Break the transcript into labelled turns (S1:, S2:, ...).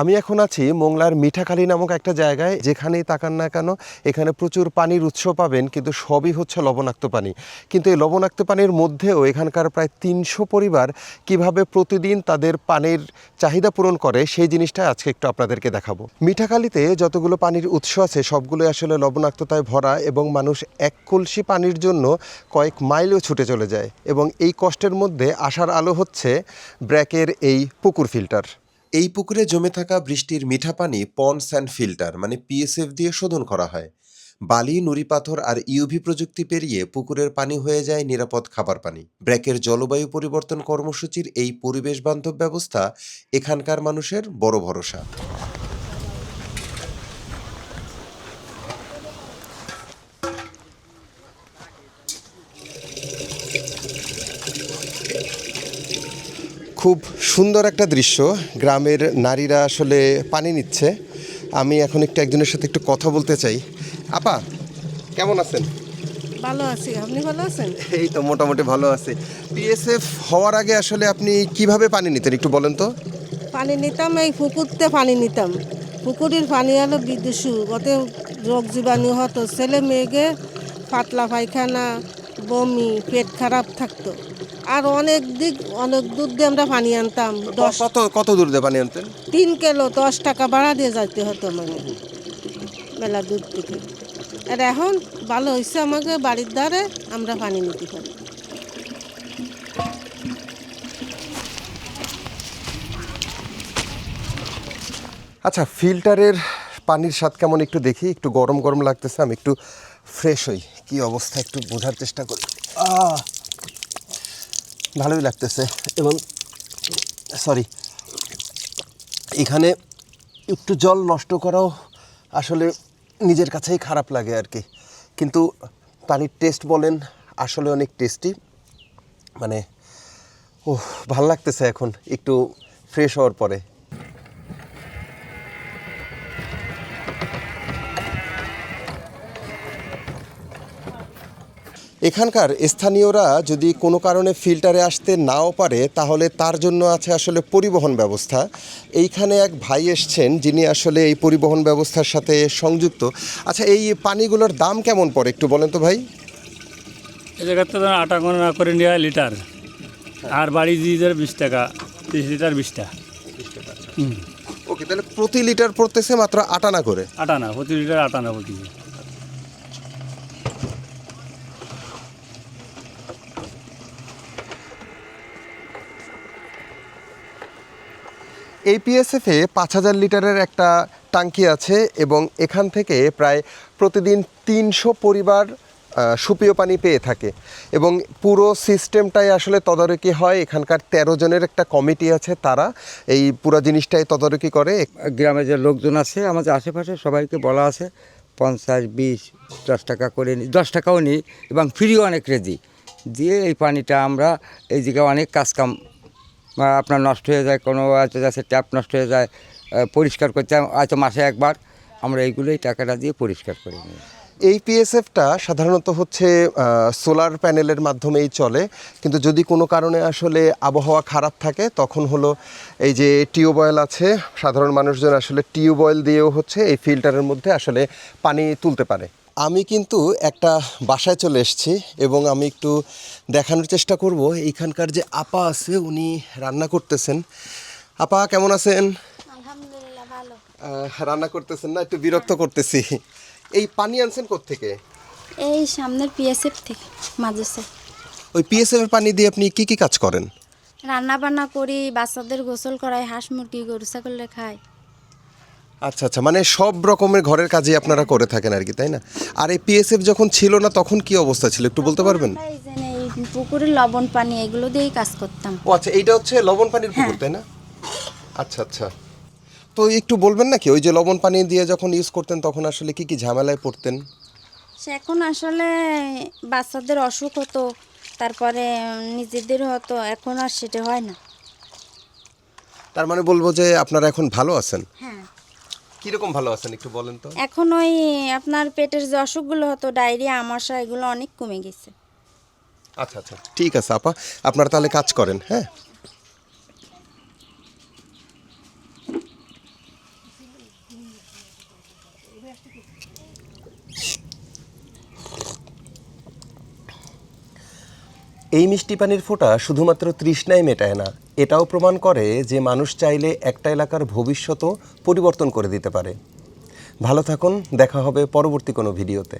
S1: আমি এখন আছি মোংলার মিঠাখালী নামক একটা জায়গায়, যেখানেই তাকান না কেন এখানে প্রচুর পানির উৎস পাবেন, কিন্তু সবই হচ্ছে লবণাক্ত পানি। কিন্তু এই লবণাক্ত পানির মধ্যেও এখানকার প্রায় তিনশো পরিবার কীভাবে প্রতিদিন তাদের পানির চাহিদা পূরণ করে, সেই জিনিসটা আজকে একটু আপনাদেরকে দেখাবো। মিঠাখালীতে যতগুলো পানির উৎস আছে সবগুলো আসলে লবণাক্ততায় ভরা এবং মানুষ এক কলসি পানির জন্য কয়েক মাইলও ছুটে চলে যায়। এবং এই কষ্টের মধ্যে আসার আলো হচ্ছে ব্র্যাকের এই পুকুর ফিল্টার। এই পুকুরে জমে থাকা বৃষ্টির মিঠা পানি পন্স অ্যান্ড ফিল্টার মানে পিএসএফ দিয়ে শোধন করা হয়। বালি, নুড়ি পাথর আর ইউভি প্রযুক্তি পেরিয়ে পুকুরের পানি হয়ে যায় নিরাপদ খাবার পানি। ব্র্যাকের জলবায়ু পরিবর্তন কর্মসূচির এই পরিবেশ বান্ধব ব্যবস্থা এখানকার মানুষের বড় ভরসা। খুব সুন্দর একটা দৃশ্য। গ্রামের নারীরা আসলে পানি নিচ্ছে। আমি এখন একটু একজনের সাথে একটু কথা বলতে চাই। আপা কেমন আছেন?
S2: ভালো আছি। আপনি ভালো আছেন?
S1: এই তো মোটামুটি ভালো আছে। পিএসএফ হওয়ার আগে আসলে আপনি কীভাবে পানি নিতেন? একটু বলেন তো।
S2: পানি নিতাম এই পুকুরতে পানি নিতাম। পুকুরের পানি হলো বিদুষু। ওতে রোগ জীবাণু হতো। ছেলে মেয়েকে পাতলা পায়খানা বমি পেট খারাপ থাকতো। আর অনেক দিক অনেক দূর দিয়ে আমরা পানি আনতাম দশ
S1: কত কত দূর দিয়ে পানি আনতেন?
S2: তিন কিলো দশ টাকা ভাড়া দিয়ে যাইতে হতো মানে মেলা দূর থেকে। আর এখন ভালো হয়েছে আমাকে বাড়ির দ্বারে আমরা পানি নিতে পারি।
S1: আচ্ছা ফিল্টারের পানির স্বাদ কেমন একটু দেখি? একটু গরম গরম লাগতেছে আমি একটু ফ্রেশ হই। কি অবস্থা একটু বোঝার চেষ্টা করি। আহ, ভালোই লাগতেছে। এবং সরি এখানে একটু জল নষ্ট করাও আসলে নিজের কাছেই খারাপ লাগে আর কি কিন্তু পানির টেস্ট বলেন, আসলে অনেক টেস্টি মানে ও ভালো লাগতেছে এখন, একটু ফ্রেশ হওয়ার পরে। এখানকার স্থানীয়রা যদি কোনো কারণে ফিল্টারে আসতে নাও পারে তাহলে তার জন্য আছে আসলে পরিবহন ব্যবস্থা। এইখানে এক ভাই এসছেন যিনি আসলে এই পরিবহন ব্যবস্থার সাথে সংযুক্ত। আচ্ছা এই পানিগুলোর দাম কেমন পড়ে একটু বলেন তো ভাই?
S3: এই জায়গাতে আটা গণনা করে নেওয়া লিটার। আর বাড়ি দিয়ে বিশ টাকা তিরিশ লিটার বিশ টাকা।
S1: ওকে তাহলে প্রতি লিটার পড়তেছে মাত্র আটানা করে?
S3: আটানা প্রতি লিটার আটা না
S1: এই পিএসএফে পাঁচ হাজার লিটারের একটা টাঙ্কি আছে এবং এখান থেকে প্রায় প্রতিদিন তিনশো পরিবার সুপেয় পানি পেয়ে থাকে। এবং পুরো সিস্টেমটাই আসলে তদারকি হয়। এখানকার তেরো জনের একটা কমিটি আছে তারা এই পুরো জিনিসটাই তদারকি করে।
S4: গ্রামে যে লোকজন আছে, আমাদের আশেপাশে সবাইকে বলা আছে, পঞ্চাশ, বিশ, দশ টাকা করে নিই দশ টাকাও নিই এবং ফ্রিও অনেক রেজি দিয়ে এই পানিটা আমরা এই জায়গায় অনেক কাজকাম আপনার নষ্ট হয়ে যায়, কোনো হয়তো যাচ্ছে ট্যাপ নষ্ট হয়ে যায় পরিষ্কার করতে হয়তো মাসে একবার, আমরা এইগুলোই টাকাটা দিয়ে পরিষ্কার করে নিই।
S1: এই পিএসএফটা সাধারণত হচ্ছে সোলার প্যানেলের মাধ্যমেই চলে, কিন্তু যদি কোনো কারণে আসলে আবহাওয়া খারাপ থাকে, তখন হলো এই যে টিউবওয়েল আছে, সাধারণ মানুষজন আসলে টিউবওয়েল দিয়েও হচ্ছে এই ফিল্টারের মধ্যে আসলে পানি তুলতে পারে। আমি কিন্তু একটা বাসায় চলে এসেছি এবং আমি একটু দেখানোর চেষ্টা করব। এইখানকার যে আপা আছে উনি রান্না করতেছেন। আপা কেমন আছেন? রান্না করতেছেন না? একটু বিরক্ত করতেছি। এই পানি আনছেন থেকে
S5: এই সামনের পিএসএফ থেকে মাদ্রাসা।
S1: ওই পিএসএফ এর পানি দিয়ে আপনি কি কি কাজ করেন?
S5: রান্না বান্না করি বাচ্চাদের গোসল করাই হাঁস মুরগি গরু ছাগলে খাই
S1: আচ্ছা আচ্ছা মানে সব রকমের ঘরের কাজই আপনারা করে থাকেন আর কি তাই না? আর এই পিএসএফ যখন ছিল না তখন কি অবস্থা ছিল একটু বলতে পারবেন?
S5: এই যে এই পুকুরের লবণ পানি এগুলো দিয়েই কাজ করতাম।
S1: ও আচ্ছা এইটা হচ্ছে লবণ পানির পুকুর তাই না? আচ্ছা আচ্ছা। তো একটু বলবেন নাকি ওই যে লবণ পানি দিয়ে যখন ইউজ করতেন তখন আসলে কি কি ঝামেলায় পড়তেন?
S5: সে এখন আসলে বাচ্চাদের অসুখ হতো তারপরে নিজেদের হতো এখন আর সেটা হয় না।
S1: তার মানে বলব যে আপনারা এখন ভালো আছেন?
S5: হ্যাঁ।
S1: কীরকম ভালো আছেন একটু বলেন তো?
S5: এখন ওই আপনার পেটের যে অসুখগুলো হতো ডায়রিয়া আমাশা এগুলো অনেক কমে গেছে।
S1: আচ্ছা আচ্ছা ঠিক আছে আপা। আপনারা তাহলে কাজ করেন হ্যাঁ? এই মিষ্টি পানির ফোঁটা শুধুমাত্র তৃষ্ণাই মেটায় না, এটাও প্রমাণ করে যে মানুষ চাইলে একটা এলাকার ভবিষ্যতও পরিবর্তন করে দিতে পারে। ভালো থাকুন, দেখা হবে পরবর্তী কোনো ভিডিওতে।